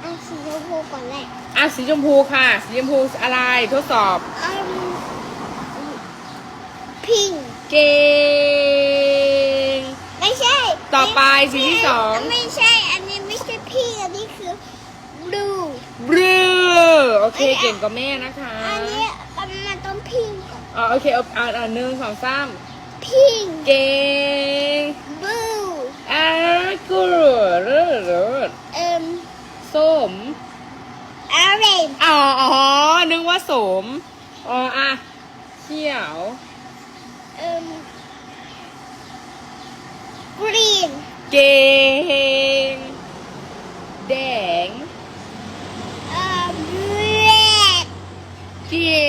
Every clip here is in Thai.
เอาสีชมพูก่อนแหละอะสีชมพูค่ะ สีชมพูอะไรทดสอบอืมพิงเก่ง ไม่ใช่ต่อไปสีที่สอง ไม่ใช่ อันนี้ไม่ใช่พิงอันนี้คือ blue บลูโอเคเก่งกว่าแม่นะคะ อันนี้มันต้องพิงก่อนอ๋อโอเคเอาอ่านอ่านหนึ่งสองสามพิงเก่ง blue อ่ากูรเลิศเลิศ เอ่ม ส้ม orange อ๋ออ๋อ นึกว่าสม อ๋ออะเขียว เอ่ม green เก่งแดง เอ่อ red เก่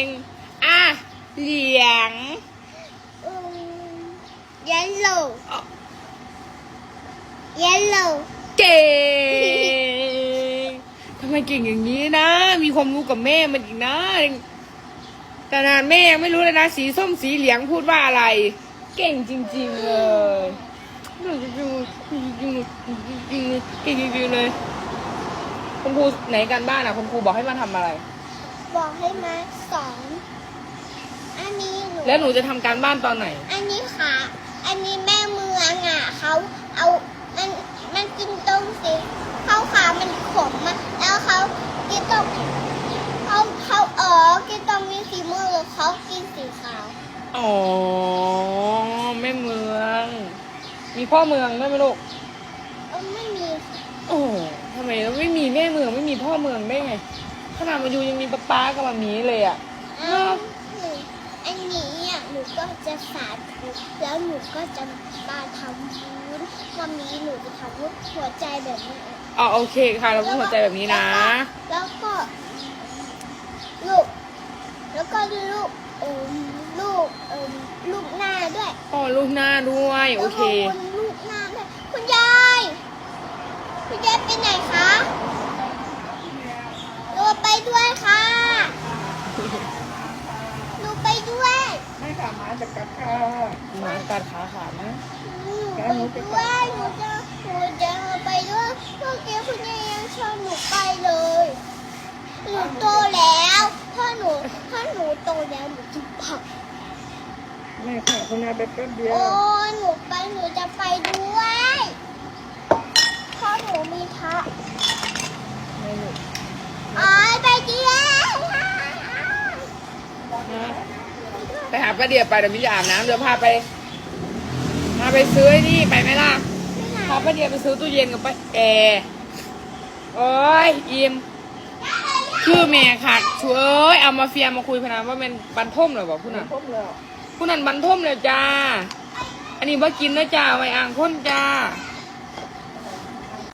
งอะเหลียงอืม yellow อ๋อ yellow เก่งทำ ไมเก่งอย่างนี้นะ มีความรู้กับแม่มันอีกนะแต่นานแม่ยังไม่รู้เลยนะ สีส้มสีเหลืองพูดว่าอะไร เก่งจริง ๆ เลยเก่งจริงๆเก่งจริงๆเลยคุณครูไหนกันบ้านอะคุณครูบอกให้มาทำอะไร บอกให้มาสอนอันนี้หนูแล้วหนูจะทำการบ้านตอนไหน อันนี้ค่ะ อันนี้แม่เมืองอะเขาเอามันมันกินตรงสีเขาขามันขมอะแล้วเขากินตรง เขาเขาเออกินตรงมีสีม่วงแล้วเขากินสีขาวอ๋อแม่เมือง มีพ่อเมืองด้วยไหมลูกเออไม่มีค่ะโอ้ทำไมเราไม่มีแม่เมืองไม่มีพ่อเมืองได้ไงขนาดมาอยู่ยังมีป๊าป๊ากับมามีเลยอะอ้าวหนูอันนี้อะหนู ก็จะสาธุแล้วหนูก็จะมาทำวุ้นวันนี้หนูจะทำวุ้นหัวใจแบบนี้อ๋อโอเคค่ะ เราพูดหัวใจแบบนี้นะ แล้วก็ลูกแล้วก็ลูกเอมลูกเอมลูกหน้าด้วยอ๋อลูกหน้าด้วยโอเคแล้วก็วนลูกหน้าด้วยคุณยายคุณยายไปไหนคะหนูไปด้วยค่ะ ค่ะหมาจะกัดค่ะหมากัดขาขาดนะหนูไปด้วยหนูจะหนูจะไปด้วยเมื่อกี้คุณยายยังชวนหนูไปเลยหนูโตแล้วถ้าหนูถ้าหนูโตแล้วหนูจะผักไม่ค่ะคุณนายไปแป๊บเดียวโอ้หนูไปหนูจะไปด้วยเพราะหนูมีพระไม่ลูอ๋อไปเดียวนะ ไปหาป้าเดียไปเดี๋ยวมิจะอาบน้ำเดี๋ยวพาไปพาไปซื้อไอ้นี่ไปไหมล่ะพาป้าเดียไปซื้อตู้เย็นกับป้าแอร์โอ้ยอิมคือแม่ค่ะช่วยเอามาเฟียมาคุยพนันว่าเป็นบันทมเหรอบอกผู้นั้นพบแล้วผู้นั้นบันทมเลยจ้า อันนี้บ่กินนะจ้าไว้อ่างพ้นจ้าอ